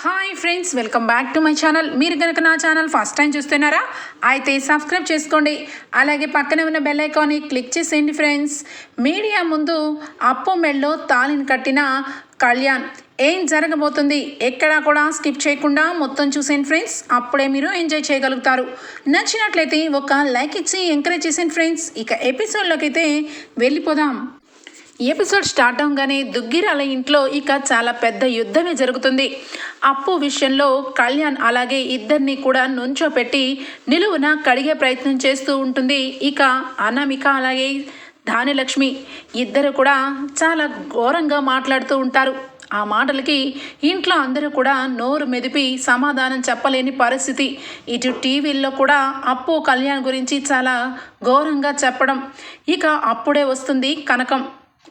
Hi friends welcome back to my channel మీరు కనుక నా ఛానల్ ఫస్ట్ టైం చూస్తున్నారా అయితే సబ్స్క్రైబ్ చేసుకోండి. అలాగే పక్కనే ఉన్న బెల్ ఐకాన్ని క్లిక్ చేసేయండి ఫ్రెండ్స్ మీడియా ముందు అప్పు మెళ్ళో తాళిని కట్టిన కళ్యాణ్. ఏం జరగబోతుంది? ఎక్కడా కూడా స్కిప్ చేయకుండా మొత్తం చూసేయండి ఫ్రెండ్స్ అప్పుడే మీరు ఎంజాయ్ చేయగలుగుతారు. నచ్చినట్లయితే ఒక లైక్ ఇచ్చి ఎంకరేజ్ చేసేయండి ఫ్రెండ్స్ ఇక ఎపిసోడ్లోకి అయితే వెళ్ళిపోదాం. ఎపిసోడ్ స్టార్ట్ అవగానే దుగ్గిరాల ఇంట్లో ఇక చాలా పెద్ద యుద్ధమే జరుగుతుంది. అప్పు విషయంలో కళ్యాణ్ అలాగే ఇద్దరిని కూడా నుంచోపెట్టి నిలువున కడిగే ప్రయత్నం చేస్తూ ఉంటుంది. ఇక అనామిక అలాగే ధానిలక్ష్మి ఇద్దరు కూడా చాలా ఘోరంగా మాట్లాడుతూ ఉంటారు. ఆ మాటలకి ఇంట్లో అందరూ కూడా నోరు మెదిపి సమాధానం చెప్పలేని పరిస్థితి. ఇటు టీవీల్లో కూడా అప్పు కళ్యాణ్ గురించి చాలా ఘోరంగా చెప్పడం. ఇక అప్పుడే వస్తుంది కనకం.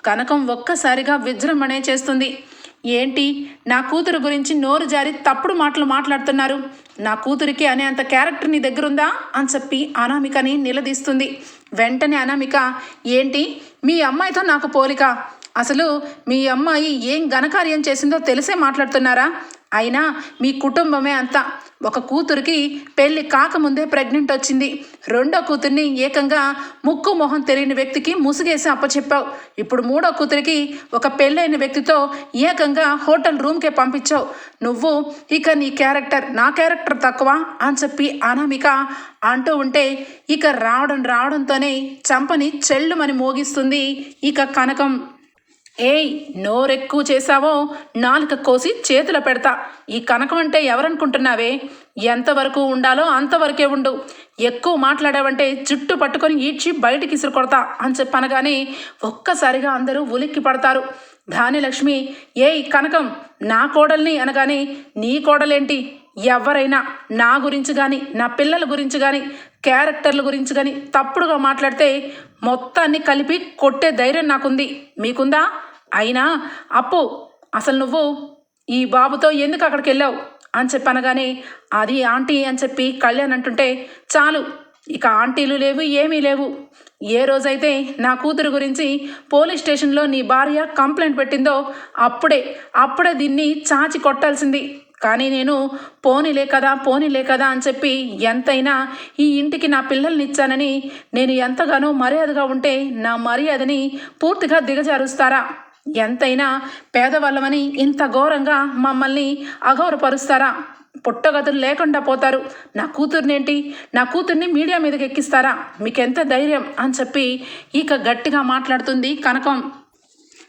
కనకం ఒక్కసారిగా విజృంభణే చేస్తుంది. ఏంటి? నా కూతురు గురించి నోరు జారి తప్పుడు మాటలు మాట్లాడుతున్నారు. నా కూతురికి అనే అంత క్యారెక్టర్ నీ దగ్గరుందా? అని చెప్పి అనామికని నిలదీస్తుంది. వెంటనే అనామిక ఏంటి? మీ అమ్మాయితో నాకు పోలిక. అసలు మీ అమ్మాయి ఏం ఘనకార్యం చేసిందో తెలిసే మాట్లాడుతున్నారా? అయినా మీ కుటుంబమే అంతా. ఒక కూతురికి పెళ్ళి కాకముందే ప్రెగ్నెంట్ వచ్చింది. రెండో కూతుర్ని ఏకంగా ముక్కు మొహం తెలియని వ్యక్తికి ముసుగేసి అప్పచెప్పావు. ఇప్పుడు మూడో కూతురికి ఒక పెళ్ళైన వ్యక్తితో ఏకంగా హోటల్ రూమ్కే పంపించావు. నువ్వు ఇక నీ క్యారెక్టర్ నా క్యారెక్టర్ తక్కువ అని చెప్పి అనామిక అంటూ ఉంటే ఇక రావడం రావడంతోనే చంపని చెల్లుమని మోగిస్తుంది ఇక కనకం. ఏయ్ నోరెక్కువ చేశావో? నాలుక కోసి చేతుల పెడతా. ఈ కనకం అంటే ఎవరనుకుంటున్నావే? ఎంతవరకు ఉండాలో అంతవరకే ఉండు. ఎక్కువ మాట్లాడావంటే జుట్టు పట్టుకొని ఈడ్చి బయటికి ఇసురు కొడతా అని చెప్పనగానే ఒక్కసారిగా అందరూ ఉలిక్కి పడతారు. ధాన్యలక్ష్మి ఏయ్ కనకం నా కోడల్ని అనగానే నీ కోడలేంటి? ఎవరైనా నా గురించి కానీ నా పిల్లల గురించి కానీ క్యారెక్టర్ల గురించి కానీ తప్పుడుగా మాట్లాడితే మొత్తాన్ని కలిపి కొట్టే ధైర్యం నాకుంది. మీకుందా? అయినా అప్పు అసలు నువ్వు ఈ బాబుతో ఎందుకు అక్కడికి వెళ్ళావు? అని చెప్పనగానే అది ఆంటీ అని చెప్పి కళ్యాణ్ అంటుంటే చాలు ఇక ఆంటీలు లేవు ఏమీ లేవు. ఏ రోజైతే నా కూతురు గురించి పోలీస్ స్టేషన్లో నీ భార్య కంప్లైంట్ పెట్టిందో అప్పుడే అప్పుడే దీన్ని చాచి కొట్టాల్సింది. కానీ నేను పోనీలే కదా పోనీలే కదా అని చెప్పి ఎంతైనా ఈ ఇంటికి నా పిల్లల్ని ఇచ్చానని నేను ఎంతగానో మర్యాదగా ఉంటే నా మర్యాదని పూర్తిగా దిగజారుస్తారా? ఎంతైనా పేదవాళ్ళమని ఇంత ఘోరంగా మమ్మల్ని అఘోరపరుస్తారా? పుట్టగతులు లేకుండా పోతారు. నా కూతుర్నేంటి? నా కూతుర్ని మీడియా మీదకి ఎక్కిస్తారా మీకెంత ధైర్యం? అని చెప్పి ఇక గట్టిగా మాట్లాడుతుంది కనకం.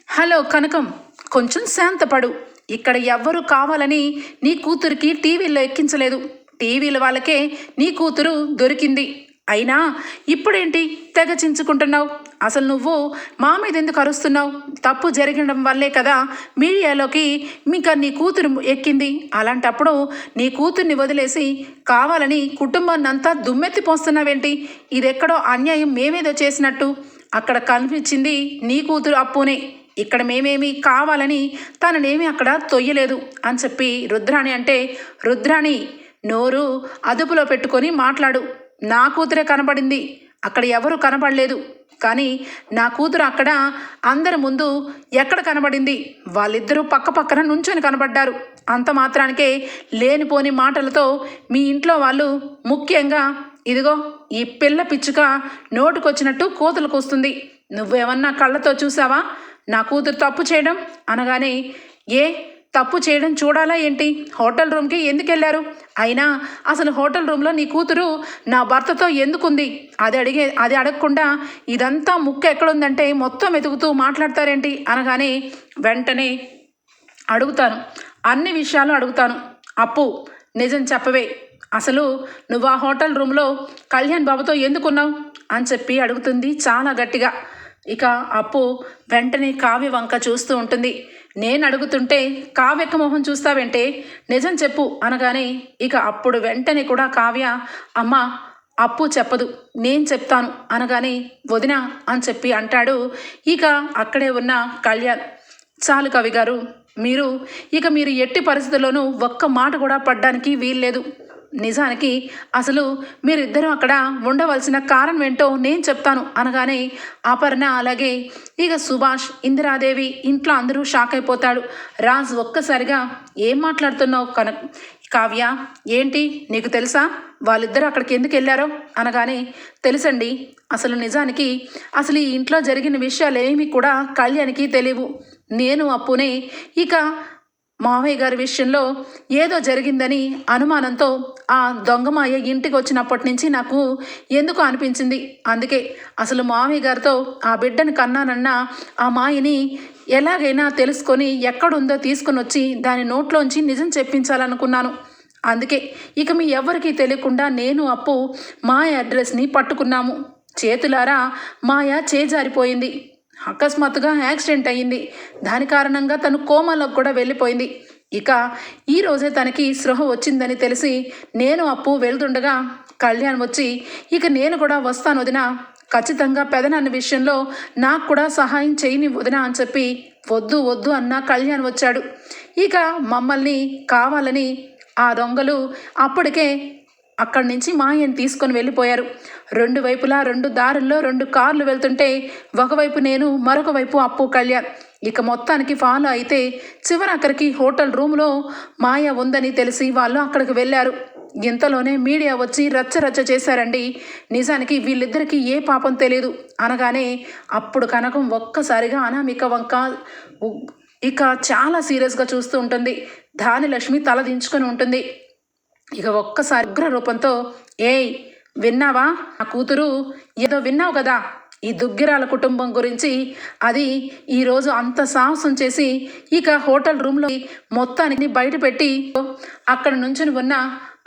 హలో కనకం కొంచెం శాంతపడు. ఇక్కడ ఎవ్వరు కావాలని నీ కూతురికి టీవీలో ఎక్కించలేదు. టీవీల వాళ్ళకే నీ కూతురు దొరికింది. అయినా ఇప్పుడేంటి తెగ చించుకుంటున్నావు? అసలు నువ్వు మా మీద ఎందుకు అరుస్తున్నావు? తప్పు జరగడం వల్లే కదా మీడియాలోకి ఇంకా నీ కూతురు ఎక్కింది. అలాంటప్పుడు నీ కూతుర్ని వదిలేసి కావాలని కుటుంబాన్ని అంతా దుమ్మెత్తి పోస్తున్నావేంటి? ఇదెక్కడో అన్యాయం మేమేదో చేసినట్టు. అక్కడ కనిపించింది నీ కూతురు అప్పునే. ఇక్కడ మేమేమి కావాలని తననేమి అక్కడ తొయ్యలేదు అని చెప్పి రుద్రాణి అంటే రుద్రాణి నోరు అదుపులో పెట్టుకొని మాట్లాడు. నా కూతురే కనబడింది. అక్కడ ఎవరు కనబడలేదు. కానీ నా కూతురు అక్కడ అందరి ముందు ఎక్కడ కనబడింది? వాళ్ళిద్దరూ పక్క పక్కన నుంచొని కనబడ్డారు. అంత మాత్రానికే లేనిపోని మాటలతో మీ ఇంట్లో వాళ్ళు ముఖ్యంగా ఇదిగో ఈ పిల్ల పిచ్చుక నోటుకొచ్చినట్టు కూతులకు వస్తుంది నువ్వేమన్నా కళ్ళతో చూసావా? నా కూతురు తప్పు చేయడం అనగానే ఏ తప్పు చేయడం చూడాలా ఏంటి? హోటల్ రూమ్కి ఎందుకు వెళ్ళారు? అయినా అసలు హోటల్ రూమ్లో నీ కూతురు నా భర్తతో ఎందుకుంది? అది అడిగే అది అడగకుండా ఇదంతా ముక్క ఎక్కడుందంటే మొత్తం వెతుకుతూ మాట్లాడతారేంటి అనగానే వెంటనే అడుగుతాను. అన్ని విషయాలు అడుగుతాను. అప్పు నిజం చెప్పవే. అసలు నువ్వు ఆ హోటల్ రూమ్లో కళ్యాణ్ బాబుతో ఎందుకున్నావు? అని చెప్పి అడుగుతుంది చాలా గట్టిగా. ఇక అప్పు వెంటనే కావ్య వంక చూస్తూ ఉంటుంది. నేను అడుగుతుంటే కావ్యక్క మొహం చూస్తావంటే? నిజం చెప్పు అనగానే ఇక అప్పుడు వెంటనే కూడా కావ్య అమ్మ అప్పు చెప్పదు నేను చెప్తాను అనగానే వదిన అని చెప్పి అంటాడు. ఇక అక్కడే ఉన్న కళ్యాణ్. చాలు కవి గారు మీరు ఇక మీరు ఎట్టి పరిస్థితుల్లోనూ ఒక్క మాట కూడా పడ్డానికి వీల్లేదు. నిజానికి అసలు మీరిద్దరూ అక్కడ ఉండవలసిన కారణం ఏంటో నేను చెప్తాను అనగానే అపర్ణ అలాగే ఇక సుభాష్ ఇందిరాదేవి ఇంట్లో అందరూ షాక్ అయిపోతాడు. రాజ్ ఒక్కసారిగా ఏం మాట్లాడుతున్నావు కన కావ్య? ఏంటి? నీకు తెలుసా? వాళ్ళిద్దరూ అక్కడికి ఎందుకు వెళ్ళారో? అనగానే తెలుసండి. అసలు నిజానికి అసలు ఈ ఇంట్లో జరిగిన విషయాలు ఏమీ కూడా కళ్యాణ్కి తెలియవు. నేను అప్పునే ఇక మావయ్య గారి విషయంలో ఏదో జరిగిందని అనుమానంతో ఆ దొంగమాయ ఇంటికి వచ్చినప్పటి నుంచి నాకు ఎందుకు అనిపించింది? అందుకే అసలు మావయ్య గారితో ఆ బిడ్డను కన్నానన్న ఆ మాయని ఎలాగైనా తెలుసుకొని ఎక్కడుందో తీసుకుని వచ్చి దాని నోట్లోంచి నిజం చెప్పించాలనుకున్నాను. అందుకే ఇక మీ ఎవ్వరికీ తెలియకుండా నేను అప్పు మాయ అడ్రస్ని పట్టుకున్నాము. చేతులారా మాయ చేజారిపోయింది. అకస్మాత్తుగా యాక్సిడెంట్ అయ్యింది. దాని కారణంగా తను కోమాలోకి కూడా వెళ్ళిపోయింది. ఇక ఈ రోజే తనకి స్పృహ వచ్చిందని తెలిసి నేను అప్పు వెళ్తుండగా కళ్యాణ్ వచ్చి ఇక నేను కూడా వస్తాను వదిన. ఖచ్చితంగా పెదనాన్న విషయంలో నాకు కూడా సహాయం చేయని వదిన అని చెప్పి వద్దు వద్దు అన్న కళ్యాణ్ వచ్చాడు. ఇక మమ్మల్ని కావాలని ఆ దొంగలు అప్పటికే అక్కడి నుంచి మాయని తీసుకొని వెళ్ళిపోయారు. రెండు వైపులా రెండు దారుల్లో రెండు కార్లు వెళ్తుంటే ఒకవైపు నేను మరొక వైపు అప్పు కళ్యాణ్. ఇక మొత్తానికి ఫాలో అయితే చివరి అక్కడికి హోటల్ రూమ్లో మాయ ఉందని తెలిసి వాళ్ళు అక్కడికి వెళ్ళారు. ఇంతలోనే మీడియా వచ్చి రచ్చ రచ్చ చేశారండి. నిజానికి వీళ్ళిద్దరికీ ఏ పాపం తెలియదు అనగానే అప్పుడు కనకం ఒక్కసారిగా అనామిక వంక ఇక చాలా సీరియస్గా చూస్తూ ఉంటుంది. ధానిలక్ష్మి తల దించుకొని ఉంటుంది. ఇక ఒక్కసారి ఉగ్ర రూపంతో ఏయ్ విన్నావా? ఆ కూతురు ఏదో విన్నావు కదా? ఈ దుగ్గిరాల కుటుంబం గురించి అది ఈరోజు అంత సాహసం చేసి ఇక హోటల్ రూమ్లో మొత్తానికి బయటపెట్టి అక్కడ నుంచుని ఉన్న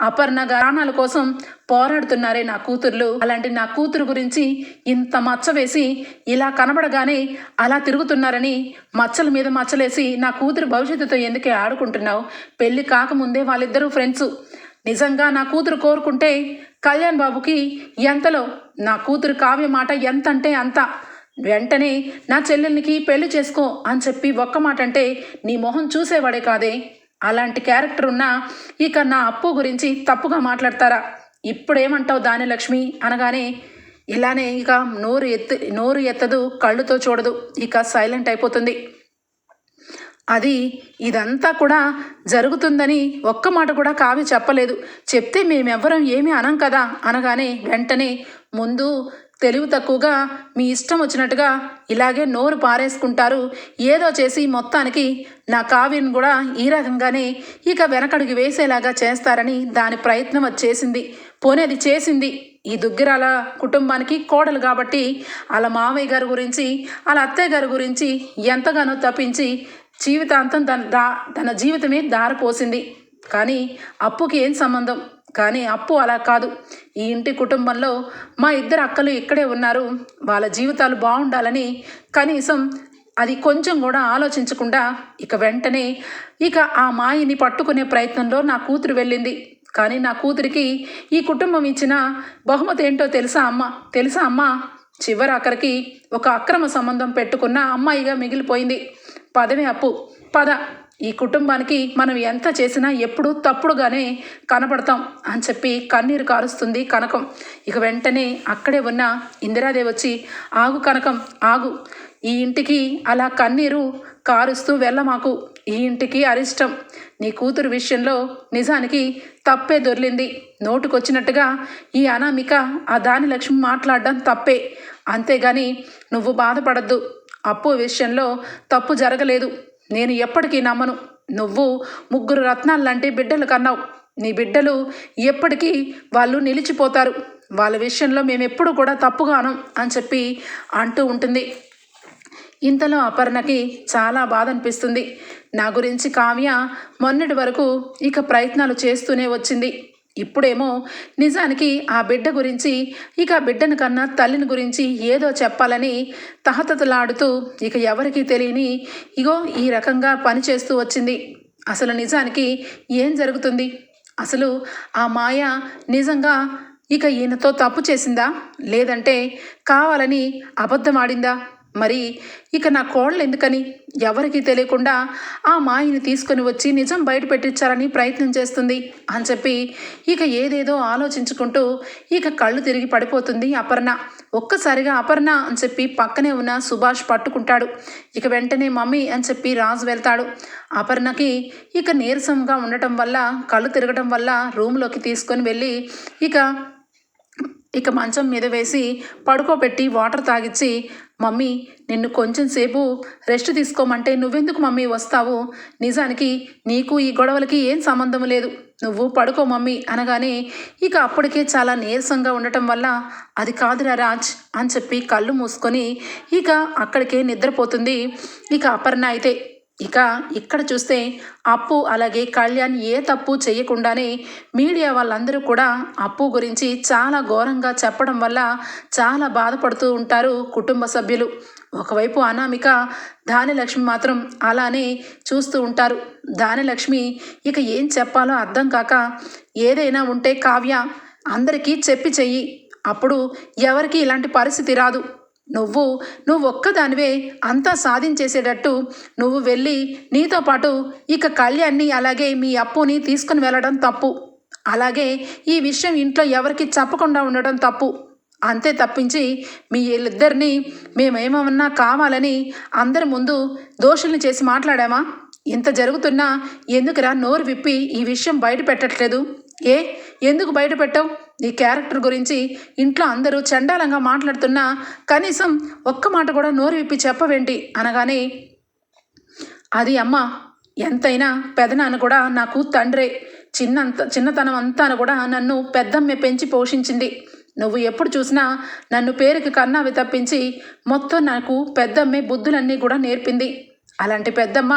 అపర్ణ గానాల కోసం పోరాడుతున్నారే నా కూతుర్లు. అలాంటి నా కూతురు గురించి ఇంత మచ్చ వేసి ఇలా కనబడగానే అలా తిరుగుతున్నారని మచ్చల మీద మచ్చలేసి నా కూతురు భవిష్యత్తుతో ఎందుకే ఆడుకుంటున్నావు? పెళ్ళి కాకముందే వాళ్ళిద్దరూ ఫ్రెండ్స్. నిజంగా నా కూతురు కోరుకుంటే కళ్యాణ్ బాబుకి ఎంతలో నా కూతురు కావ్య మాట ఎంత అంటే అంత. వెంటనే నా చెల్లెల్నికి పెళ్ళి చేసుకో అని చెప్పి ఒక్క మాట అంటే నీ మొహం చూసేవాడే కాదే. అలాంటి క్యారెక్టర్ ఉన్న ఇక నా అప్పు గురించి తప్పుగా మాట్లాడతారా? ఇప్పుడేమంటావు దాని లక్ష్మి అనగానే ఇలానే ఇక నోరు ఎత్తు నోరు ఎత్తదు కళ్ళుతో చూడదు. ఇక సైలెంట్ అయిపోతుంది. అది ఇదంతా కూడా జరుగుతుందని ఒక్క మాట కూడా కావ్య చెప్పలేదు. చెప్తే మేమెవ్వరం ఏమీ అనం కదా? అనగానే వెంటనే ముందు తెలివి తక్కువగా మీ ఇష్టం వచ్చినట్టుగా ఇలాగే నోరు పారేసుకుంటారు. ఏదో చేసి మొత్తానికి నా కావ్యను కూడా ఈ రకంగానే ఇక వెనకడుగు వేసేలాగా చేస్తారని దాని ప్రయత్నం వచ్చేసింది పోనేది పోనీ అది చేసింది. ఈ దుగ్గిరాల కుటుంబానికి కోడలు కాబట్టి వాళ్ళ మావయ్య గారి గురించి వాళ్ళ అత్తయ్య గారి గురించి ఎంతగానో తప్పించి జీవితాంతం తన దా తన జీవితమే దారిపోసింది కానీ అప్పుకి ఏం సంబంధం? కానీ అప్పు అలా కాదు. ఈ ఇంటి కుటుంబంలో మా ఇద్దరు అక్కలు ఇక్కడే ఉన్నారు. వాళ్ళ జీవితాలు బాగుండాలని కనీసం అది కొంచెం కూడా ఆలోచించకుండా ఇక వెంటనే ఇక ఆ మాయని పట్టుకునే ప్రయత్నంలో నా కూతురు వెళ్ళింది. కానీ నా కూతురికి ఈ కుటుంబం ఇచ్చిన బహుమతి ఏంటో తెలుసా అమ్మ? తెలుసా అమ్మ? చివరి అక్కడికి ఒక అక్రమ సంబంధం పెట్టుకున్న అమ్మాయిగా మిగిలిపోయింది. పదవి అప్పు. పద. ఈ కుటుంబానికి మనం ఎంత చేసినా ఎప్పుడూ తప్పుడుగానే కనపడతాం అని చెప్పి కన్నీరు కారుస్తుంది కనకం. ఇక వెంటనే అక్కడే ఉన్న ఇందిరాదేవి వచ్చి ఆగు కనకం ఆగు. ఈ ఇంటికి అలా కన్నీరు కారుస్తూ వెళ్ళమాకు. ఈ ఇంటికి అరిష్టం. నీ కూతురు విషయంలో నిజానికి తప్పే దొర్లింది. నోటుకొచ్చినట్టుగా ఈ అనామిక ఆ దాని లక్ష్మి మాట్లాడడం తప్పే. అంతేగాని నువ్వు బాధపడద్దు. అప్పు విషయంలో తప్పు జరగలేదు. నేను ఎప్పటికీ నమ్మను. నువ్వు ముగ్గురు రత్నాలు లాంటి బిడ్డలు కన్నావు. నీ బిడ్డలు ఎప్పటికీ వాళ్ళు నిలిచిపోతారు. వాళ్ళ విషయంలో మేము ఎప్పుడు కూడా తప్పుగాను అని చెప్పి అంటూ ఉంటుంది. ఇంతలో అపర్ణకి చాలా బాధ అనిపిస్తుంది నా గురించి కావ్య మొన్నటి వరకు ఇక ప్రయత్నాలు చేస్తూనే వచ్చింది. ఇప్పుడేమో నిజానికి ఆ బిడ్డ గురించి ఇక ఆ బిడ్డను కన్నా తల్లిని గురించి ఏదో చెప్పాలని తహతతలాడుతూ ఇక ఎవరికీ తెలియని ఇగో ఈ రకంగా పనిచేస్తూ వచ్చింది. అసలు నిజానికి ఏం జరుగుతుంది? అసలు ఆ మాయ నిజంగా ఇక ఈయనతో తప్పు చేసిందా? లేదంటే కావాలని అబద్ధం ఆడిందా? మరి ఇక నా కోళ్ళు ఎందుకని? ఎవరికీ తెలియకుండా ఆ మాయని తీసుకొని వచ్చి నిజం బయట పెట్టించాలని ప్రయత్నం చేస్తుంది అని చెప్పి ఇక ఏదేదో ఆలోచించుకుంటూ ఇక కళ్ళు తిరిగి పడిపోతుంది అపర్ణ. ఒక్కసారిగా అపర్ణ అని చెప్పి పక్కనే ఉన్న సుభాష్ పట్టుకుంటాడు. ఇక వెంటనే మమ్మీ అని చెప్పి రాజు వెళ్తాడు. అపర్ణకి ఇక నీరసంగా ఉండటం వల్ల కళ్ళు తిరగటం వల్ల రూమ్లోకి తీసుకొని వెళ్ళి ఇక ఇక మంచం మీద వేసి పడుకోబెట్టి వాటర్ తాగిచ్చి మమ్మీ నిన్ను కొంచెం సేపు రెస్ట్ తీసుకోమంటే నువ్వెందుకు మమ్మీ వస్తావు? నిజానికి నీకు ఈ గొడవలకి ఏం సంబంధం లేదు. నువ్వు పడుకో మమ్మీ అనగానే ఇక అప్పటికే చాలా నీరసంగా ఉండటం వల్ల అది కాదురా రాజ్ అని చెప్పి కళ్ళు మూసుకొని ఇక అక్కడికే నిద్రపోతుంది ఇక అపర్ణ అయితే. ఇక ఇక్కడ చూస్తే అప్పు అలాగే కళ్యాణ్ ఏ తప్పు చేయకుండానే మీడియా వాళ్ళందరూ కూడా అప్పు గురించి చాలా ఘోరంగా చెప్పడం వల్ల చాలా బాధపడుతూ ఉంటారు కుటుంబ సభ్యులు. ఒకవైపు అనామిక దానిలక్ష్మి మాత్రం అలానే చూస్తూ ఉంటారు. దానిలక్ష్మి ఇక ఏం చెప్పాలో అర్థం కాక ఏదైనా ఉంటే కావ్య అందరికీ చెప్పి చెయ్యి. అప్పుడు ఎవరికి ఇలాంటి పరిస్థితి రాదు. నువ్వు నువ్వు ఒక్కదానివే అంతా సాధించేసేటట్టు నువ్వు వెళ్ళి నీతో పాటు ఇక కళ్యాణ్ని అలాగే మీ అప్పుని తీసుకుని వెళ్ళడం తప్పు. అలాగే ఈ విషయం ఇంట్లో ఎవరికి చెప్పకుండా ఉండడం తప్పు. అంతే తప్పించి మీ వీళ్ళిద్దరిని మేమేమన్నా కావాలని అందరి ముందు దోషుల్ని చేసి మాట్లాడామా? ఇంత జరుగుతున్నా ఎందుకురా నోరు విప్పి ఈ విషయం బయట పెట్టట్లేదు? ఏ? ఎందుకు బయట పెట్టావు? నీ క్యారెక్టర్ గురించి ఇంట్లో అందరూ చండాలంగా మాట్లాడుతున్నా కనీసం ఒక్క మాట కూడా నోరు విప్పి చెప్పవేంటి? అనగానే అది అమ్మ ఎంతైనా పెదనాన్న కూడా నాకు తండ్రే. చిన్నంత చిన్నతనం అంతా కూడా నన్ను పెద్దమ్మె పెంచి పోషించింది. నువ్వు ఎప్పుడు చూసినా నన్ను పేరుకి కన్నావి తప్పించి మొత్తం నాకు పెద్దమ్మే బుద్ధులన్నీ కూడా నేర్పింది. అలాంటి పెద్దమ్మ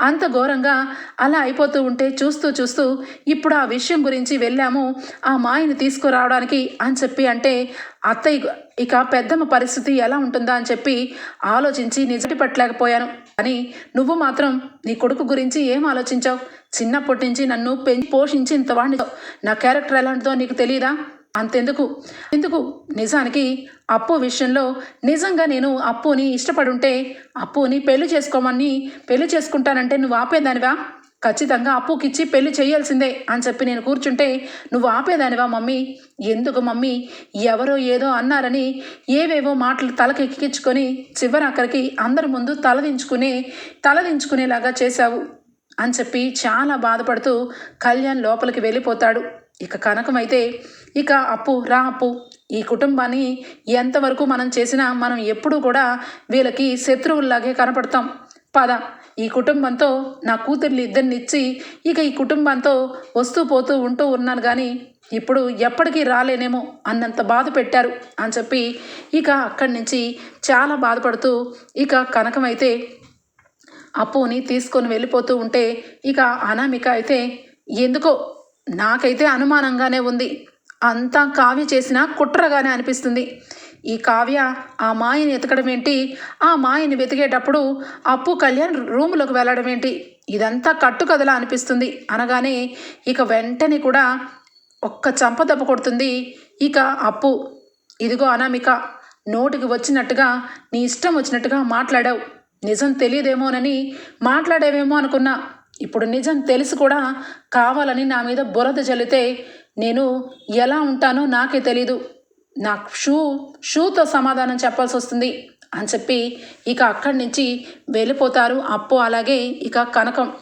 అంత ఘోరంగా అలా అయిపోతూ ఉంటే చూస్తూ చూస్తూ ఇప్పుడు ఆ విషయం గురించి వెళ్ళాము ఆ మాయని తీసుకురావడానికి అని చెప్పి అంటే అత్తయ్య ఇక పెద్దమ్మ పరిస్థితి ఎలా ఉంటుందా? అని చెప్పి ఆలోచించి నిజటి పట్టలేకపోయాను. అని నువ్వు మాత్రం నీ కొడుకు గురించి ఏం ఆలోచించావు? చిన్నప్పటి నుంచి నన్ను పెంచి పోషించి ఇంతవాడిని నా క్యారెక్టర్ ఎలాంటిదో నీకు తెలియదా అంతెందుకు? ఎందుకు? నిజానికి అప్పు విషయంలో నిజంగా నేను అప్పుని ఇష్టపడుంటే అప్పుని పెళ్ళి చేసుకోమని పెళ్ళి చేసుకుంటానంటే నువ్వు ఆపేదానివా? ఖచ్చితంగా అప్పుకిచ్చి పెళ్ళి చేయాల్సిందే అని చెప్పి నేను కూర్చుంటే నువ్వు ఆపేదానివా మమ్మీ? ఎందుకు మమ్మీ? ఎవరో ఏదో అన్నారని ఏవేవో మాటలు తలకెక్కించుకొని చివరాఖరికి అందరి ముందు తలదించుకునే తలదించుకునేలాగా చేశావు అని చెప్పి చాలా బాధపడుతూ కళ్యాణ్ లోపలికి వెళ్ళిపోతాడు. ఇక కనకమైతే ఇక అప్పు రా అప్పు. ఈ కుటుంబాన్ని ఎంతవరకు మనం చేసినా మనం ఎప్పుడూ కూడా వీళ్ళకి శత్రువుల్లాగే కనపడతాం. పద ఈ కుటుంబంతో నా కూతుర్లు ఇద్దరిని ఇచ్చి ఇక ఈ కుటుంబంతో వస్తూ పోతూ ఉంటూ ఉన్నాను కానీ ఇప్పుడు ఎప్పటికీ రాలేనేమో అన్నంత బాధ పెట్టారు అని చెప్పి ఇక అక్కడి నుంచి చాలా బాధపడుతూ ఇక కనకమైతే అప్పుని తీసుకొని వెళ్ళిపోతూ ఉంటే ఇక అనామిక అయితే ఎందుకో నాకైతే అనుమానంగానే ఉంది. అంతా కావ్య చేసిన కుట్రగానే అనిపిస్తుంది. ఈ కావ్య ఆ మాయని ఎతకడం ఏంటి? ఆ మాయని వెతికేటప్పుడు అప్పు కళ్యాణ్ రూములోకి వెళ్ళడం ఏంటి? ఇదంతా కట్టుకథలా అనిపిస్తుంది. అనగానే ఇక వెంటనే కూడా ఒక్క చంప దెబ్బ కొడుతుంది ఇక అప్పు. ఇదిగో అనామిక నోటికి వచ్చినట్టుగా నీ ఇష్టం వచ్చినట్టుగా మాట్లాడావు. నిజం తెలియదేమోనని మాట్లాడేవేమో అనుకున్నా. ఇప్పుడు నిజం తెలిసి కూడా కావాలని నా మీద బురద చల్లితే నేను ఎలా ఉంటానో నాకే తెలీదు. నా షూ షూతో సమాధానం చెప్పాల్సి వస్తుంది అని చెప్పి ఇక అక్కడి నుంచి వెళ్ళిపోతారు అప్పు అలాగే ఇక కనకం.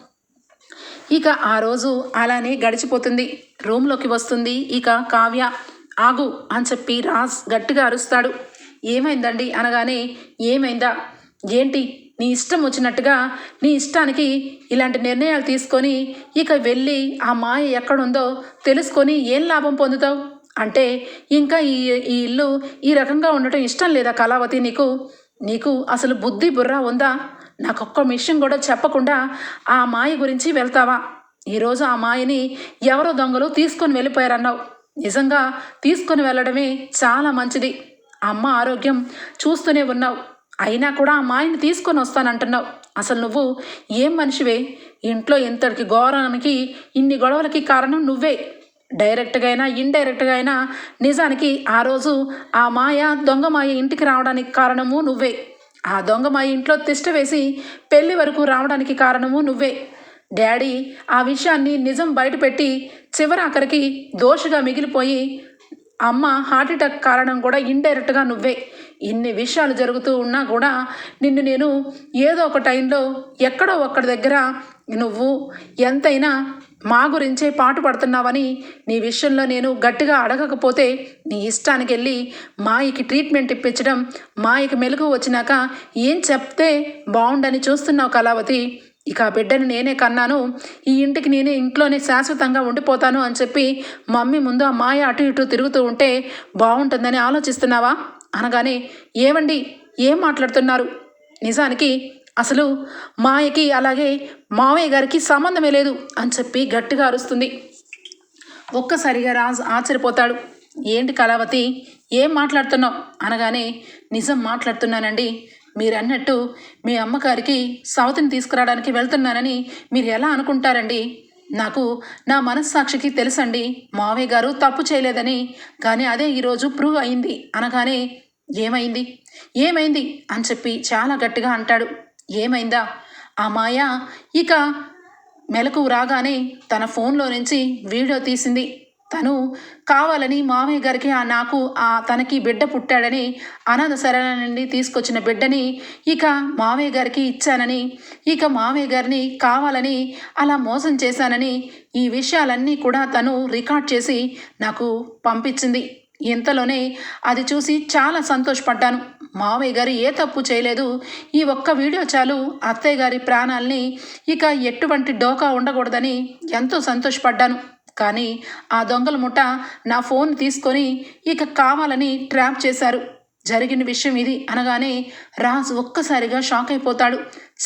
ఇక ఆ రోజు అలానే గడిచిపోతుంది. రూమ్లోకి వస్తుంది ఇక కావ్య. ఆగు అని చెప్పి రాజ్ గట్టిగా అరుస్తాడు. ఏమైందండి? అనగానే ఏమైందా? ఏంటి? నీ ఇష్టం వచ్చినట్టుగా నీ ఇష్టానికి ఇలాంటి నిర్ణయాలు తీసుకొని ఇక వెళ్ళి ఆ మాయ ఎక్కడుందో తెలుసుకొని ఏం లాభం పొందుతావు? అంటే ఇంకా ఈ ఈ ఇల్లు ఈ రకంగా ఉండటం ఇష్టం లేదా కళావతి నీకు? నీకు అసలు బుద్ధి బుర్ర ఉందా? నాకు ఒక్క విషయం కూడా చెప్పకుండా ఆ మాయ గురించి వెళ్తావా? ఈరోజు ఆ మాయని ఎవరో దొంగలు తీసుకొని వెళ్ళిపోయారన్నావు. నిజంగా తీసుకొని వెళ్ళడమే చాలా మంచిది. అమ్మ ఆరోగ్యం చూస్తూనే ఉన్నావు. అయినా కూడా ఆ మాయని తీసుకొని వస్తానంటున్నావు. అసలు నువ్వు ఏం మనిషివే? ఇంట్లో ఇంతటికి ఘోరానికి ఇన్ని గొడవలకి కారణం నువ్వే. డైరెక్ట్గా అయినా ఇండైరెక్ట్గా అయినా నిజానికి ఆ రోజు ఆ మాయ దొంగ మాయ ఇంటికి రావడానికి కారణము నువ్వే. ఆ దొంగ మా ఇంట్లో తిష్ట వేసి పెళ్ళి వరకు రావడానికి కారణము నువ్వే. డాడీ ఆ విషయాన్ని నిజం బయటపెట్టి చివరాఖరికి దోషగా మిగిలిపోయి అమ్మ హార్ట్అటాక్ కారణం కూడా ఇండైరెక్ట్గా నువ్వే. ఇన్ని విషయాలు జరుగుతూ ఉన్నా కూడా నిన్ను నేను ఏదో ఒక టైంలో ఎక్కడో ఒక్కడి దగ్గర నువ్వు ఎంతైనా మా గురించే పాటు పడుతున్నావని నీ విషయంలో నేను గట్టిగా అడగకపోతే నీ ఇష్టానికి వెళ్ళి మాయకి ట్రీట్మెంట్ ఇప్పించడం మాయకి మెలకు వచ్చినాక ఏం చెప్తే బాగుండని చూస్తున్నావు కళావతి. ఇక ఆ బిడ్డని నేనే కన్నాను ఈ ఇంటికి నేనే ఇంట్లోనే శాశ్వతంగా ఉండిపోతాను అని చెప్పి మమ్మీ ముందు ఆ మాయ అటు ఇటు తిరుగుతూ ఉంటే బాగుంటుందని ఆలోచిస్తున్నావా? అనగానే ఏమండి ఏం మాట్లాడుతున్నారు? నిజానికి అసలు మాయకి అలాగే మావయ్య గారికి సంబంధమే లేదు అని చెప్పి గట్టిగా అరుస్తుంది. ఒక్కసారిగా రాజు ఆశ్చర్యపోతాడు. ఏంటి కళావతి? ఏం మాట్లాడుతున్నావు? అనగానే నిజం మాట్లాడుతున్నానండి. మీరు అన్నట్టు మీ అమ్మగారికి సవతిని తీసుకురావడానికి వెళ్తున్నానని మీరు ఎలా అనుకుంటారండి? నాకు నా మనస్సాక్షికి తెలుసండి. మావయ్య గారు తప్పు చేయలేదని కానీ అదే ఈరోజు ప్రూవ్ అయింది. అనగానే ఏమైంది? ఏమైంది? అని చెప్పి చాలా గట్టిగా అంటాడు. ఏమైందా? ఆ మాయ ఇక మెలకు రాగానే తన ఫోన్లో నుంచి వీడియో తీసింది. తను కావాలని మామయ్య గారికి ఆ నాకు ఆ తనకి బిడ్డ పుట్టాడని అనాథ శరణ నుండి తీసుకొచ్చిన బిడ్డని ఇక మామయ్య గారికి ఇచ్చానని ఇక మామయ్య గారిని కావాలని అలా మోసం చేశానని ఈ విషయాలన్నీ కూడా తను రికార్డ్ చేసి నాకు పంపించింది. ఇంతలోనే అది చూసి చాలా సంతోషపడ్డాను. మావయ్య గారు ఏ తప్పు చేయలేదు. ఈ ఒక్క వీడియో చాలు. అత్తయ్య గారి ప్రాణాల్ని ఇక ఎటువంటి డోకా ఉండకూడదని ఎంతో సంతోషపడ్డాను. కానీ ఆ దొంగల ముఠ నా ఫోన్ తీసుకొని ఇక కావాలని ట్రాప్ చేశారు. జరిగిన విషయం ఇది అనగానే రాజు ఒక్కసారిగా షాక్ అయిపోతాడు.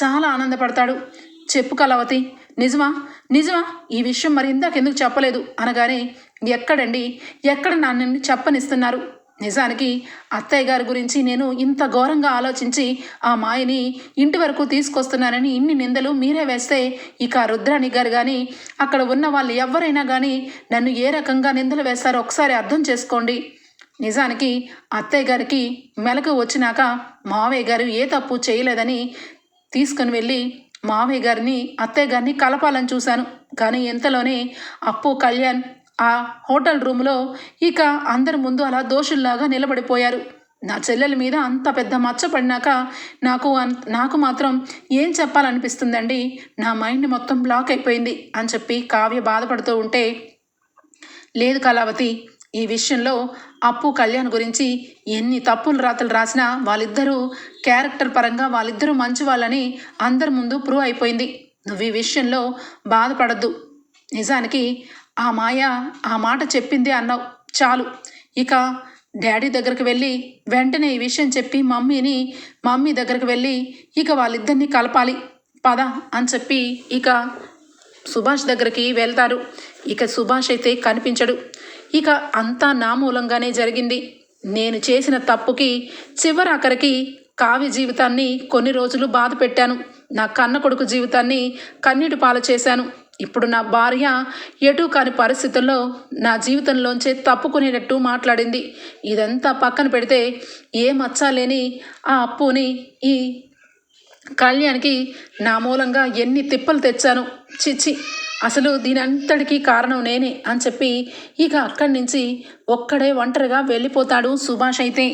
చాలా ఆనందపడతాడు. చెప్పు కలవతి నిజమా? నిజమా? ఈ విషయం మరి ఇందాకెందుకు చెప్పలేదు? అనగానే ఎక్కడండి? ఎక్కడ నన్ను చెప్పనిస్తున్నారు? నిజానికి అత్తయ్య గారి గురించి నేను ఇంత ఘోరంగా ఆలోచించి ఆ మాయని ఇంటి వరకు తీసుకొస్తున్నానని ఇన్ని నిందలు మీరే వేస్తే ఇక రుద్రాణి గారు కానీ అక్కడ ఉన్న వాళ్ళు ఎవరైనా కానీ నన్ను ఏ రకంగా నిందలు వేస్తారో ఒకసారి అర్థం చేసుకోండి. నిజానికి అత్తయ్య గారికి మెలకు వచ్చినాక మావయ్య గారు ఏ తప్పు చేయలేదని తీసుకుని వెళ్ళి మావయ్య గారిని అత్తయ్య గారిని కలపాలని చూశాను. కానీ ఎంతలోనే అప్పు కళ్యాణ్ ఆ హోటల్ రూమ్లో ఇక అందరి ముందు అలా దోషుల్లాగా నిలబడిపోయారు. నా చెల్లెల మీద అంత పెద్ద మచ్చ పడినాక నాకు అన్ నాకు మాత్రం ఏం చెప్పాలనిపిస్తుందండి? నా మైండ్ మొత్తం బ్లాక్ అయిపోయింది అని చెప్పి కావ్య బాధపడుతూ ఉంటే లేదు కళావతి ఈ విషయంలో అప్పు కళ్యాణ్ గురించి ఎన్ని తప్పులు రాతలు రాసినా వాళ్ళిద్దరూ క్యారెక్టర్ పరంగా వాళ్ళిద్దరూ మంచి వాళ్ళని అందరి ముందు ప్రూవ్ అయిపోయింది. నువ్వు ఈ విషయంలో బాధపడద్దు. నిజానికి ఆ మాయ ఆ మాట చెప్పింది అన్నావు. చాలు. ఇక డాడీ దగ్గరికి వెళ్ళి వెంటనే ఈ విషయం చెప్పి మమ్మీని మమ్మీ దగ్గరికి వెళ్ళి ఇక వాళ్ళిద్దరిని కలపాలి. పద అని చెప్పి ఇక సుభాష్ దగ్గరికి వెళ్తారు. ఇక సుభాష్ అయితే కనిపించడు. ఇక అంతా నా మూలంగానే జరిగింది. నేను చేసిన తప్పుకి చివరాఖరికి కావ్య జీవితాన్ని కొన్ని రోజులు బాధ పెట్టాను నా కన్న కొడుకు జీవితాన్ని కన్నీటి పాలు చేశాను. ఇప్పుడు నా భార్య ఎటు కాని పరిస్థితుల్లో నా జీవితంలోంచే తప్పుకునేటట్టు మాట్లాడింది. ఇదంతా పక్కన పెడితే ఏ మచ్చా లేని ఆ అప్పుని ఈ కళ్యాణ్కి నా మూలంగా ఎన్ని తిప్పలు తెచ్చాను. చిచ్చి అసలు దీని అంతటికీ కారణం నేనే అని చెప్పి ఇక అక్కడి నుంచి ఒక్కడే ఒంటరిగా వెళ్ళిపోతాడు సుభాష్ అయితే.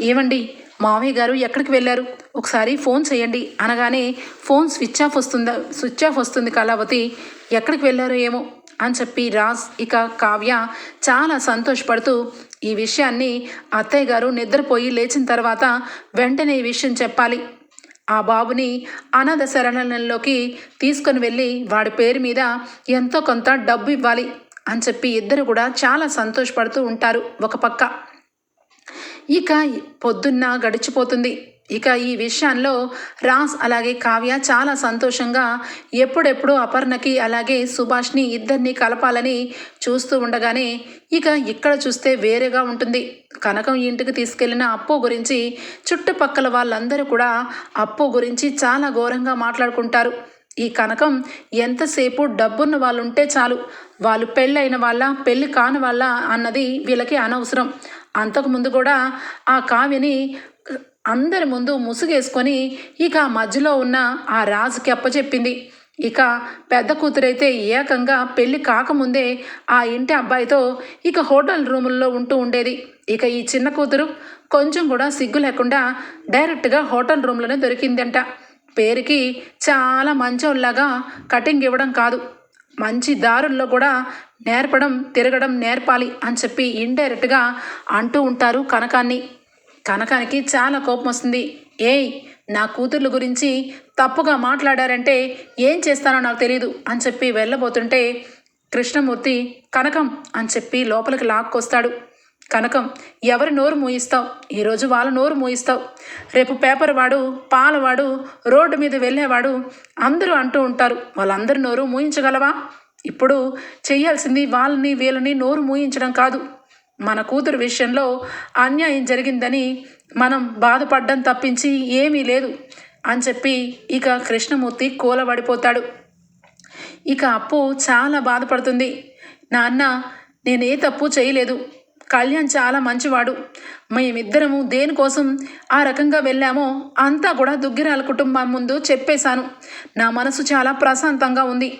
ఏమండి మావయ్య గారు ఎక్కడికి వెళ్ళారు? ఒకసారి ఫోన్ చేయండి అనగానే ఫోన్ స్విచ్ ఆఫ్ వస్తుందా స్విచ్ ఆఫ్ వస్తుంది కళావతి. ఎక్కడికి వెళ్ళారో ఏమో అని చెప్పి రాజ్ ఇక కావ్య చాలా సంతోషపడుతూ ఈ విషయాన్ని అత్తయ్య గారు నిద్రపోయి లేచిన తర్వాత వెంటనే ఈ విషయం చెప్పాలి. ఆ బాబుని అనాథ శరణంలోకి తీసుకొని వెళ్ళి వాడి పేరు మీద ఎంతో కొంత డబ్బు ఇవ్వాలి అని చెప్పి ఇద్దరు కూడా చాలా సంతోషపడుతూ ఉంటారు ఒక పక్క. ఇక పొద్దున్న గడిచిపోతుంది. ఇక ఈ విషయంలో రాస్ అలాగే కావ్య చాలా సంతోషంగా ఎప్పుడెప్పుడు అపర్ణకి అలాగే సుభాష్ని ఇద్దరిని కలపాలని చూస్తూ ఉండగానే ఇక ఇక్కడ చూస్తే వేరేగా ఉంటుంది. కనకం ఇంటికి తీసుకెళ్ళిన అప్పు గురించి చుట్టుపక్కల వాళ్ళందరూ కూడా అప్పు గురించి చాలా ఘోరంగా మాట్లాడుకుంటారు. ఈ కనకం ఎంతసేపు డబ్బున్న వాళ్ళు ఉంటే చాలు. వాళ్ళు పెళ్ళైన వాళ్ళ పెళ్ళి కాని వాళ్ళ అన్నది వీళ్ళకి అనవసరం. అంతకుముందు కూడా ఆ కావ్యని అందరి ముందు ముసుగేసుకొని ఇక మధ్యలో ఉన్న ఆ రాజుకి అప్పచెప్పింది. ఇక పెద్ద కూతురైతే ఏకంగా పెళ్ళి కాకముందే ఆ ఇంటి అబ్బాయితో ఇక హోటల్ రూముల్లో ఉంటూ ఉండేది. ఇక ఈ చిన్న కూతురు కొంచెం కూడా సిగ్గు లేకుండా డైరెక్ట్గా హోటల్ రూమ్లోనే దొరికిందంట. పేరుకి చాలా మంచోళ్ళలాగా కటింగ్ ఇవ్వడం కాదు. మంచి దారుల్లో కూడా నేర్పడం తిరగడం నేర్పాలి అని చెప్పి ఇండైరెక్ట్గా అంటూ ఉంటారు కనకాన్ని. కనకానికి చాలా కోపం వస్తుంది. ఏయ్ నా కూతుర్ల గురించి తప్పుగా మాట్లాడారంటే ఏం చేస్తానో నాకు తెలియదు అని చెప్పి వెళ్ళబోతుంటే కృష్ణమూర్తి కనకం అని చెప్పి లోపలికి లాక్కొస్తాడు. కనకం ఎవరి నోరు మూయిస్తావు? ఈరోజు వాళ్ళ నోరు మూయిస్తావు. రేపు పేపర్ వాడు పాలవాడు రోడ్డు మీద వెళ్ళేవాడు అందరూ అంటూ ఉంటారు. వాళ్ళందరి నోరు మూయించగలవా? ఇప్పుడు చేయాల్సింది వాళ్ళని వీళ్ళని నోరు మూయించడం కాదు. మన కూతురు విషయంలో అన్యాయం జరిగిందని మనం బాధపడ్డం తప్పించి ఏమీ లేదు అని చెప్పి ఇక కృష్ణమూర్తి కూలబడిపోతాడు. ఇక అప్పు చాలా బాధపడుతుంది. నాన్న నేనే తప్పు చేయలేదు. కళ్యాణ్ చాలా మంచివాడు. మేమిద్దరము దేనికోసం ఆ రకంగా వెళ్ళామో అంతా కూడా దుగ్గిరాల కుటుంబం ముందు చెప్పేశాను. నా మనసు చాలా ప్రశాంతంగా ఉంది.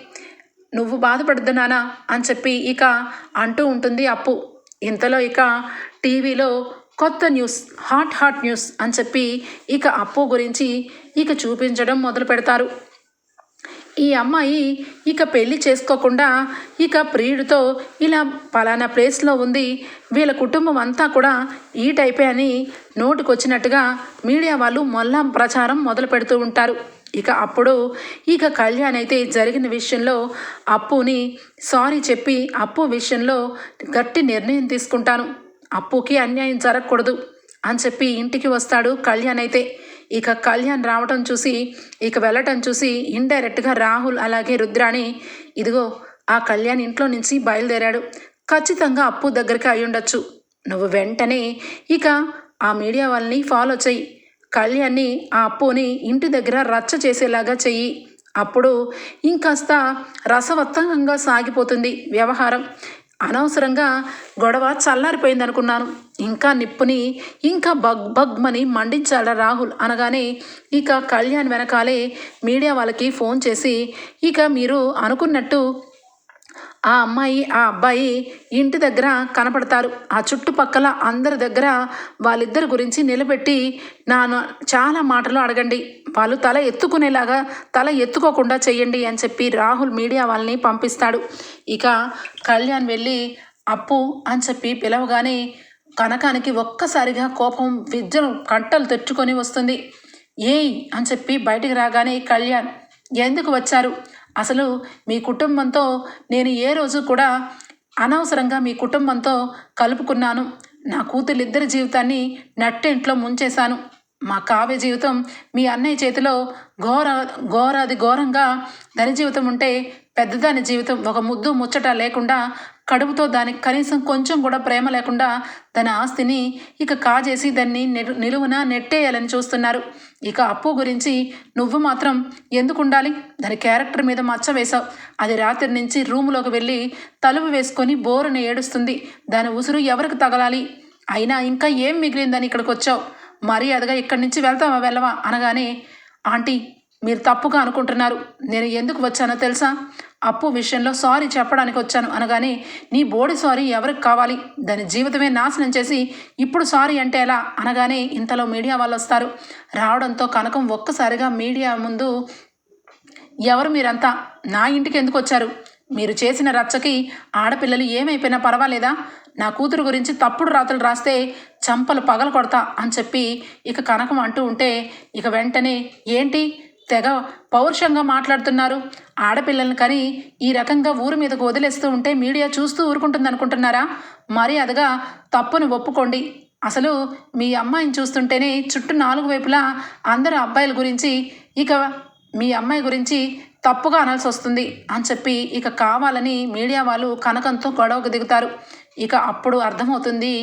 నువ్వు బాధపడద్దు నానా అని చెప్పి ఇక అంటూ ఉంటుంది అప్పు. ఇంతలో ఇక టీవీలో కొత్త న్యూస్ హాట్ హాట్ న్యూస్ అని చెప్పి ఇక అప్పు గురించి ఇక చూపించడం మొదలు పెడతారు. ఈ అమ్మాయి ఇక పెళ్ళి చేసుకోకుండా ఇక ప్రియుడితో ఇలా పలానా ప్లేస్లో ఉంది వీళ్ళ కుటుంబం అంతా కూడా ఈ టైపే అని నోటుకొచ్చినట్టుగా మీడియా వాళ్ళు మొల్ల ప్రచారం మొదలు పెడుతూ ఉంటారు. ఇక అప్పుడు ఇక కళ్యాణ్ అయితే జరిగిన విషయంలో అప్పుని సారీ చెప్పి అప్పు విషయంలో గట్టి నిర్ణయం తీసుకుంటాను. అప్పుకి అన్యాయం జరగకూడదు అని చెప్పి ఇంటికి వస్తాడు కళ్యాణ్ అయితే. ఇక కళ్యాణ్ రావటం చూసి ఇక వెళ్ళటం చూసి ఇండైరెక్ట్గా రాహుల్ అలాగే రుద్రాని ఇదిగో ఆ కళ్యాణ్ ఇంట్లో నుంచి బయలుదేరాడు. ఖచ్చితంగా అప్పు దగ్గరికి అయి ఉండొచ్చు నువ్వు వెంటనే ఇక ఆ మీడియా వాళ్ళని ఫాలో చెయ్యి. కళ్యాణ్ని ఆ అప్పుని ఇంటి దగ్గర రచ్చ చేసేలాగా చెయ్యి. అప్పుడు ఇంకాస్త రసవత్తంగా సాగిపోతుంది వ్యవహారం. అనవసరంగా గొడవ చల్లారిపోయింది అనుకున్నాను ఇంకా నిప్పుని ఇంకా బగ్ బగ్మని మండించాడ రాహుల్ అనగానే ఇక కళ్యాణ్ వెనకాలే మీడియా వాళ్ళకి ఫోన్ చేసి ఇక మీరు అనుకున్నట్టు ఆ అమ్మాయి ఆ అబ్బాయి ఇంటి దగ్గర కనపడతారు. ఆ చుట్టుపక్కల అందరి దగ్గర వాళ్ళిద్దరి గురించి నిలబెట్టి నాను చాలా మాటలు అడగండి. వాళ్ళు తల ఎత్తుకునేలాగా తల ఎత్తుకోకుండా చేయండి అని చెప్పి రాహుల్ మీడియా వాళ్ళని పంపిస్తాడు. ఇక కళ్యాణ్ వెళ్ళి అప్పు అని చెప్పి పిలవగానే కనకానికి ఒక్కసారిగా కోపం విద్యను కంటలు తెచ్చుకొని వస్తుంది. ఏయ్ అని చెప్పి బయటికి రాగానే కళ్యాణ్ ఎందుకు వచ్చారు? అసలు మీ కుటుంబంతో నేను ఏ రోజు కూడా అనవసరంగా మీ కుటుంబంతో కలుపుకున్నాను. నా కూతురిద్దరి జీవితాన్ని నట్టింట్లో ముంచేశాను. మా కావ్య జీవితం మీ అన్నయ్య చేతిలో ఘోర ఘోరాది ఘోరంగా ధని జీవితం ఉంటే పెద్దదాని జీవితం ఒక ముద్దు ముచ్చట లేకుండా కడుపుతో దానికి కనీసం కొంచెం కూడా ప్రేమ లేకుండా తన ఆస్తిని ఇక కాజేసి దాన్ని నిలువున నెట్టేయాలని చూస్తున్నారు. ఇక అప్పు గురించి నువ్వు మాత్రం ఎందుకు ఉండాలి దాని క్యారెక్టర్ మీద మచ్చ వేశావు. అది రాత్రి నుంచి రూములోకి వెళ్ళి తలుపు వేసుకొని బోరుని ఏడుస్తుంది. దాని ఉసురు ఎవరికి తగలాలి? అయినా ఇంకా ఏం మిగిలిందని ఇక్కడికి వచ్చావు? మర్యాదగా ఇక్కడి నుంచి వెళ్తావా వెళ్ళవా? అనగానే ఆంటీ మీరు తప్పుగా అనుకుంటున్నారు. నేను ఎందుకు వచ్చానో తెలుసా? అప్పు విషయంలో సారీ చెప్పడానికి వచ్చాను అనగానే నీ బోడి సారీ ఎవరికి కావాలి? దాని జీవితమే నాశనం చేసి ఇప్పుడు సారీ అంటే ఎలా? అనగానే ఇంతలో మీడియా వాళ్ళు వస్తారు రావడంతో కనకం ఒక్కసారిగా మీడియా ముందు ఎవరు మీరంతా? నా ఇంటికి ఎందుకు వచ్చారు? మీరు చేసిన రచ్చకి ఆడపిల్లలు ఏమైపోయినా పర్వాలేదా? నా కూతురు గురించి తప్పుడు రాతలు రాస్తే చంపలు పగల కొడతా అని చెప్పి ఇక కనకం అంటూ ఉంటే ఇక వెంటనే ఏంటి? తెగ పౌరుషంగా మాట్లాడుతున్నారు. ఆడపిల్లల్ని కని ఈ రకంగా ఊరు మీదకు వదిలేస్తూ ఉంటే మీడియా చూస్తూ ఊరుకుంటుంది అనుకుంటున్నారా మర్యాదగా తప్పును ఒప్పుకోండి. అసలు మీ అమ్మాయిని చూస్తుంటేనే చుట్టూ నాలుగు వైపులా అందరు అబ్బాయిల గురించి ఇక మీ అమ్మాయి గురించి తప్పుగా అనాల్సి వస్తుంది అని చెప్పి ఇక కావాలని మీడియా వాళ్ళు కనకంతో గొడవకు దిగుతారు. ఇక అప్పుడు అర్థమవుతుంది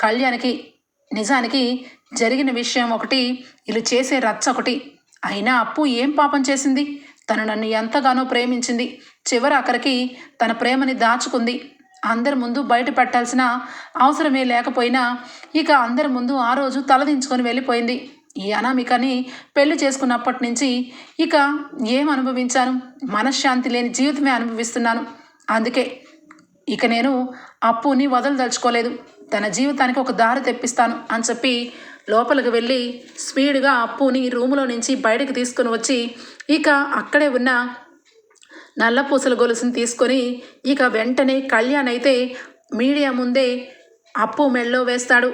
కళ్యాణ్కి నిజానికి జరిగిన విషయం ఒకటి వీళ్ళు చేసే రచ్చ ఒకటి. అయినా అప్పు ఏం పాపం చేసింది? తను నన్ను ఎంతగానో ప్రేమించింది. చివరి అక్కడికి తన ప్రేమని దాచుకుంది. అందరి ముందు బయట పెట్టాల్సిన అవసరమే లేకపోయినా ఇక అందరి ముందు ఆ రోజు తలదించుకొని వెళ్ళిపోయింది. ఈ అనామికని పెళ్ళి చేసుకున్నప్పటి నుంచి ఇక ఏం అనుభవించాను? మనశ్శాంతి లేని జీవితమే అనుభవిస్తున్నాను. అందుకే ఇక నేను అప్పుని వదలదలుచుకోలేదు. తన జీవితానికి ఒక దారి తెప్పిస్తాను అని చెప్పి లోపలికి వెళ్ళి స్పీడ్గా అప్పుని రూములో నుంచి బయటకు తీసుకుని వచ్చి ఇక అక్కడే ఉన్న నల్లపూసల గొలుసుని తీసుకొని ఇక వెంటనే కళ్యాణ్ అయితే మీడియా ముందే అప్పు మెళ్ళో వేస్తాడు.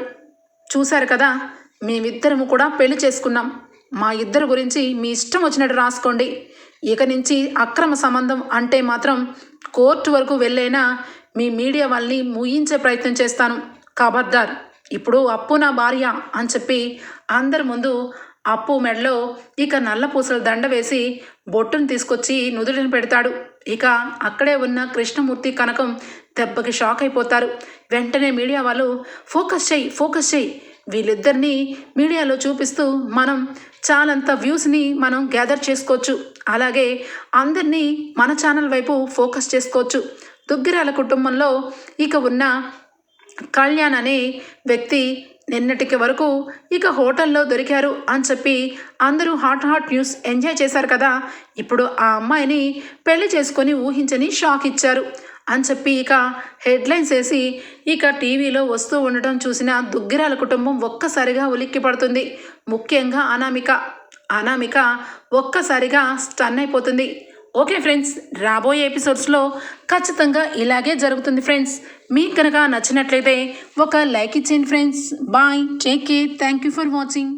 చూశారు కదా మేమిద్దరము కూడా పెళ్ళి చేసుకున్నాం. మా ఇద్దరు గురించి మీ ఇష్టం వచ్చినట్టు రాసుకోండి. ఇక నుంచి అక్రమ సంబంధం అంటే మాత్రం కోర్టు వరకు వెళ్ళైనా మీ మీడియా వాళ్ళని ముయించే ప్రయత్నం చేస్తాను. ఖబర్దార్ ఇప్పుడు అప్పు నా భార్య అని చెప్పి అందరి ముందు అప్పు మెడలో ఇక నల్ల పూసల దండ వేసి బొట్టును తీసుకొచ్చి నుదుటిని పెడతాడు. ఇక అక్కడే ఉన్న కృష్ణమూర్తి కనకం దెబ్బకి షాక్ అయిపోతారు. వెంటనే మీడియా వాళ్ళు ఫోకస్ చేయి ఫోకస్ చేయి. వీళ్ళిద్దరినీ మీడియాలో చూపిస్తూ మనం చాలంత వ్యూస్ని మనం గ్యాదర్ చేసుకోవచ్చు. అలాగే అందరినీ మన ఛానల్ వైపు ఫోకస్ చేసుకోవచ్చు. దుగ్గిరాల కుటుంబంలో ఇక ఉన్న కళ్యాణ్ అనే వ్యక్తి నిన్నటికి వరకు ఇక హోటల్లో దొరికారు అని చెప్పి అందరూ హాట్ హాట్ న్యూస్ ఎంజాయ్ చేశారు కదా. ఇప్పుడు ఆ అమ్మాయిని పెళ్ళి చేసుకొని ఊహించని షాక్ ఇచ్చారు అని చెప్పి ఇక హెడ్లైన్స్ వేసి ఇక టీవీలో వస్తూ ఉండటం చూసిన దుగ్గిరాల కుటుంబం ఒక్కసారిగా ఉలిక్కి పడుతుంది. ముఖ్యంగా అనామిక. అనామిక ఒక్కసారిగా స్టన్ అయిపోతుంది. ఓకే ఫ్రెండ్స్ రాబోయే ఎపిసోడ్స్లో ఖచ్చితంగా ఇలాగే జరుగుతుంది ఫ్రెండ్స్. మీకు కనుక నచ్చినట్లయితే ఒక లైక్ ఇచ్చేయండి friends. Bye take care thank you for watching.